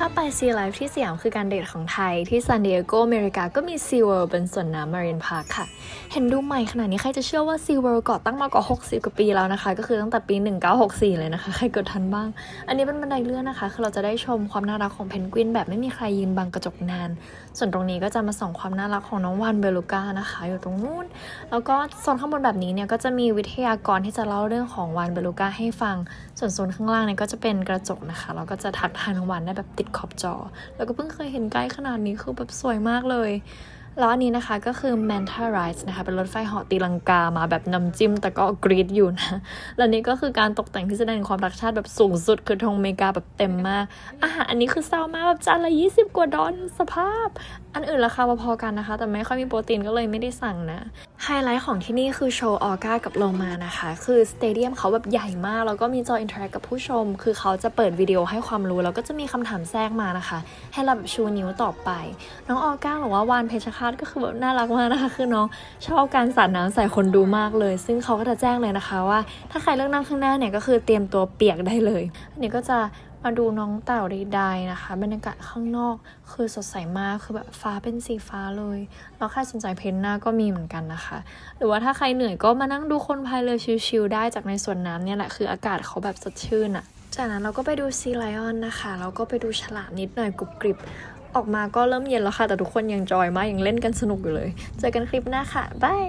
ถ้าไปซีไลฟ์ที่สยามคือการเดทของไทยที่ซานดิเอโกอเมริกาก็มีซีเวิลด์เป็นส่วนน้ำมารีนพาร์คค่ะ เห็นดูใหม่ขนาดนี้ใครจะเชื่อว่าซีเวิลด์ก่อตั้งมากว่า 60 กว่าปีแล้วนะคะ ก็คือตั้งแต่ปี 1964 เลยนะคะ ใครกดทันบ้าง อันนี้เป็นบันไดเลื่อนนะคะ คือเราจะได้ชมความน่ารักของเพนกวินแบบไม่มีใครยืนบังกระจกนาน ส่วนตรงนี้ก็จะมาส่องความน่ารักของน้องวันเบลูก้านะคะ อยู่ตรงนู้น แล้วก็โซนข้างบนแบบนี้เนี่ยก็จะมีวิทยากรที่จะเล่าเรื่องของวันเบลูก้าให้ฟัง ส่วนโซนข้างล่างเนี่ยก็จะเป็นกระจกนะคะแล้วก็จะทักทายน้องวันได้แบบติดขอบจอ แล้วก็เพิ่งเคยเห็นใกล้ขนาดนี้คือแบบสวยมากเลย แล้วอันนี้นะคะก็คือ Manta Rise นะคะ เป็นรถไฟเหาะตีลังกามาแบบน้ำจิ้ม แต่ก็กรีดอยู่นะ แล้วนี่ก็คือการตกแต่งที่แสดงความรักชาติแบบสูงสุด คือธงอเมริกาแบบเต็มมาก อาหารอันนี้คือเศร้ามากแบบจานละ20กว่าดอลสภาพ อันอื่นราคาพอๆกันนะคะ แต่ไม่ค่อยมีโปรตีนก็เลยไม่ได้สั่งนะ ไฮไลท์ของที่นี่คือโชว์ออก้ากับโลมานะคะ คือสเตเดียมเขาแบบใหญ่มาก แล้วก็มีจออินเทอร์แอคกับผู้ชม คือเขาจะเปิดวิดีโอให้ความรู้ แล้วก็จะมีคำถามแทรกมานะคะ ให้เราแบบชูนิ้วตอบไป น้องออก้าหรือว่าวานเพชรคาตก็คือแบบน่ารักมากนะคะ คือน้องชอบการสาดน้ำใส่คนดูมากเลย ซึ่งเขาก็จะแจ้งเลยนะคะว่า ถ้าใครเลือกนั่งข้างหน้าเนี่ยก็คือเตรียมตัวเปียกได้เลย อันนี้ก็จะมาดูน้องเต่าใดๆนะคะบรรยากาศข้างนอกคือสดใสมากคือแบบฟ้าเป็นสีฟ้าเลยแล้วใครสนใจเพ้นหน้าก็มีเหมือนกันนะคะ หรือว่าถ้าใครเหนื่อยก็มานั่งดูคนพายเรือชิลๆได้จากในสวนน้ำเนี่ยแหละคืออากาศเขาแบบสดชื่นอะจากนั้นเราก็ไปดูซีไลออนนะคะแล้วก็ไปดูฉลามนิดหน่อยกรุบกริบออกมาก็เริ่มเย็นแล้วค่ะ แต่ทุกคนยังจอยมากยังเล่นกันสนุกอยู่เลย เจอกันคลิปหน้าค่ะบาย